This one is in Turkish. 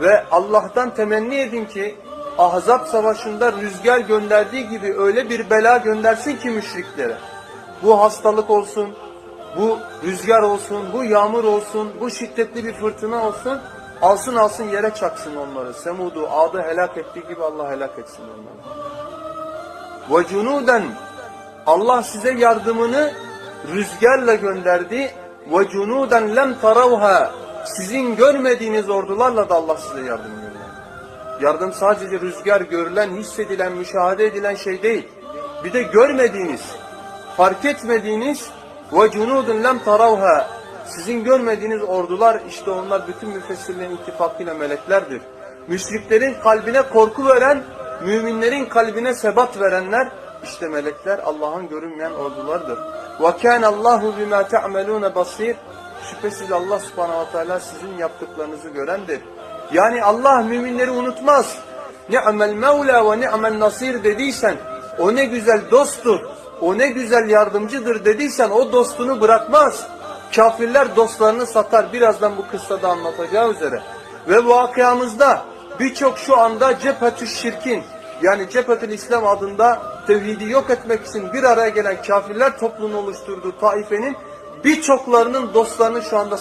Ve Allah'tan temenni edin ki Ahzab savaşında rüzgar gönderdiği gibi öyle bir bela göndersin ki müşriklere. Bu hastalık olsun, bu rüzgar olsun, bu yağmur olsun, bu şiddetli bir fırtına olsun. Alsın alsın yere çaksın onları. Semud'u, Ad'ı helak ettiği gibi Allah helak etsin onları. Ve cunuden Allah size yardımını rüzgarla gönderdi. Ve cunuden lem taravha sizin görmediğiniz ordularla da Allah size yardım gönderdi. Yardım sadece rüzgar görülen, hissedilen, müşahede edilen şey değil. Bir de görmediğiniz, fark etmediğiniz ve cunudun lem taravha sizin görmediğiniz ordular işte onlar bütün müfessirlerin ittifakıyla meleklerdir. Müşriklerin kalbine korku veren, müminlerin kalbine sebat verenler işte melekler Allah'ın görünmeyen ordulardır. Kâne Allahu bimâ te'melûne basîr. Şüphesiz Allah subhanahu wa ta'ala sizin yaptıklarınızı görendir. Yani Allah müminleri unutmaz. Ni'mel mevla ve ni'mel nasir dediysen o ne güzel dosttur, o ne güzel yardımcıdır dediysen o dostunu bırakmaz. Kafirler dostlarını satar. Birazdan bu kıssada anlatacağı üzere. Ve vakıamızda birçok şu anda cephetü şirkin yani cephetül İslam adında tevhidi yok etmek için bir araya gelen kafirler topluluğunu oluşturduğu taifenin birçoklarının dostlarını şu anda